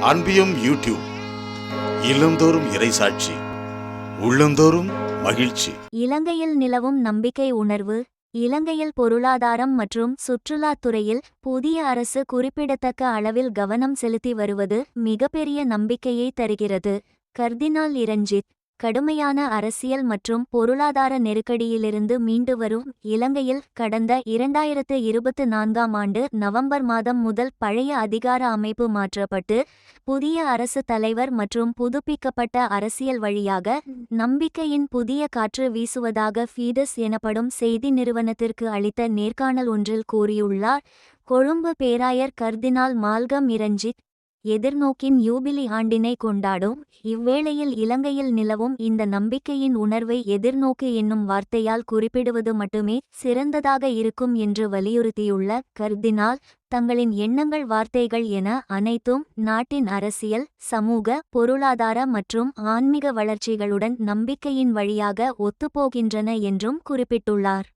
அன்பியும் YouTube இல்லந்தோறும் இறைசாட்சி உள்ளந்தோறும் மகிழ்ச்சி. இலங்கையில் நிலவும் நம்பிக்கை உணர்வு இலங்கையில் பொருளாதாரம் மற்றும் சுற்றுலாத் துறையில் புதிய அரசு குறிப்பிடத்தக்க அளவில் கவனம் செலுத்தி வருவது மிகப்பெரிய நம்பிக்கையை தருகிறது. கர்தினால் இரஞ்சித் கடுமையான அரசியல் மற்றும் பொருளாதார நெருக்கடியிலிருந்து மீண்டு வரும் இலங்கையில் கடந்த இரண்டாயிரத்து இருபத்து நான்காம் ஆண்டு நவம்பர் மாதம் முதல் பழைய அதிகார அமைப்பு மாற்றப்பட்டு புதிய அரசு தலைவர் மற்றும் புதுப்பிக்கப்பட்ட அரசியல் வழியாக நம்பிக்கையின் புதிய காற்று வீசுவதாக ஃபீடஸ் எனப்படும் செய்தி நிறுவனத்திற்கு அளித்த நேர்காணல் ஒன்றில் கூறியுள்ளார். கொழும்பு பேராயர் கர்தினால் மால்கம் இரஞ்சித் எதிர்நோக்கின் யூபிலி ஆண்டினை கொண்டாடும். இவ்வேளையில் இலங்கையில் நிலவும் இந்த நம்பிக்கையின் உணர்வை எதிர்நோக்கு என்னும் வார்த்தையால் குறிப்பிடுவது மட்டுமே சிறந்ததாக இருக்கும் என்று வலியுறுத்தியுள்ள கர்தினால் தங்களின் எண்ணங்கள் வார்த்தைகள் என அனைத்தும் நாட்டின் அரசியல் சமூக பொருளாதார மற்றும் ஆன்மீக வளர்ச்சிகளுடன் நம்பிக்கையின் வழியாக ஒத்துப்போகின்றன என்றும் குறிப்பிட்டுள்ளார்.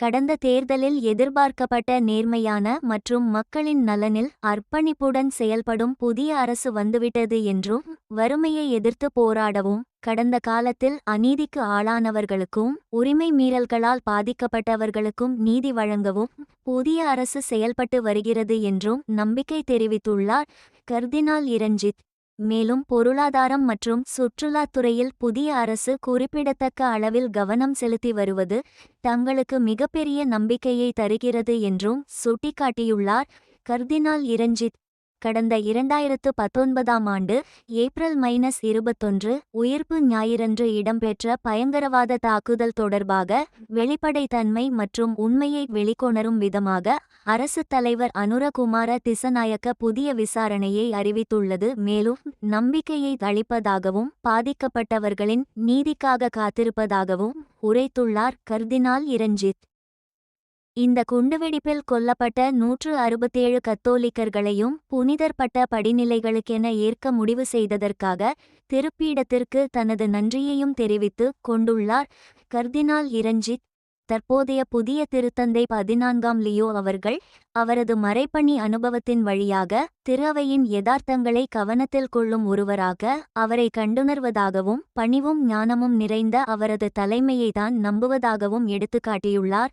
கடந்த தேர்தலில் எதிர்பார்க்கப்பட்ட நேர்மையான மற்றும் மக்களின் நலனில் அர்ப்பணிப்புடன் செயல்படும் புதிய அரசு வந்துவிட்டது என்றும் வறுமையை எதிர்த்து போராடவும் கடந்த காலத்தில் அநீதிக்கு ஆளானவர்களுக்கும் உரிமை மீறல்களால் பாதிக்கப்பட்டவர்களுக்கும் நீதி வழங்கவும் புதிய அரசு செயல்பட்டு வருகிறது என்றும் நம்பிக்கை தெரிவித்துள்ளார் கர்தினால் இரஞ்சித். மேலும் பொருளாதாரம் மற்றும் சுற்றுலாத் துறையில் புதிய அரசு குறிப்பிடத்தக்க அளவில் கவனம் செலுத்தி வருவது தங்களுக்கு மிகப்பெரிய நம்பிக்கையை தருகிறது என்றும் சுட்டிக்காட்டியுள்ளார். கர்தினால் இரஞ்சித் கடந்த இரண்டாயிரத்து பத்தொன்பதாம் ஆண்டு ஏப்ரல் மைனஸ் இருபத்தொன்று உயிர்ப்பு ஞாயிறன்று இடம்பெற்ற பயங்கரவாத தாக்குதல் தொடர்பாக வெளிப்படைத்தன்மை மற்றும் உண்மையை வெளிக்கொணரும் விதமாக அரசு தலைவர் அனுரகுமார திசநாயக்க புதிய விசாரணையை அறிவித்துள்ளது. மேலும் நம்பிக்கையை அளிப்பதாகவும் பாதிக்கப்பட்டவர்களின் நீதிக்காக காத்திருப்பதாகவும் உரைத்துள்ளார் கர்தினால் இரஞ்சித். இந்த குண்டுவெடிப்பில் கொல்லப்பட்ட நூற்று அறுபத்தேழு கத்தோலிக்கர்களையும் புனிதர் பட்ட படிநிலைகளுக்கென ஏற்க முடிவு செய்ததற்காக திருப்பீடத்திற்கு தனது நன்றியையும் தெரிவித்து கொண்டுள்ளார். கர்தினால் இரஞ்சித் தற்போதைய புதிய திருத்தந்தை பதினான்காம் லியோ அவர்கள் அவரது மறைப்பணி அனுபவத்தின் வழியாக திருவையின் யதார்த்தங்களை கவனத்தில் கொள்ளும் ஒருவராக அவரை கண்டுணர்வதாகவும் பணிவும் ஞானமும் நிறைந்த அவரது தலைமையை தான் நம்புவதாகவும் எடுத்துக்காட்டியுள்ளார்.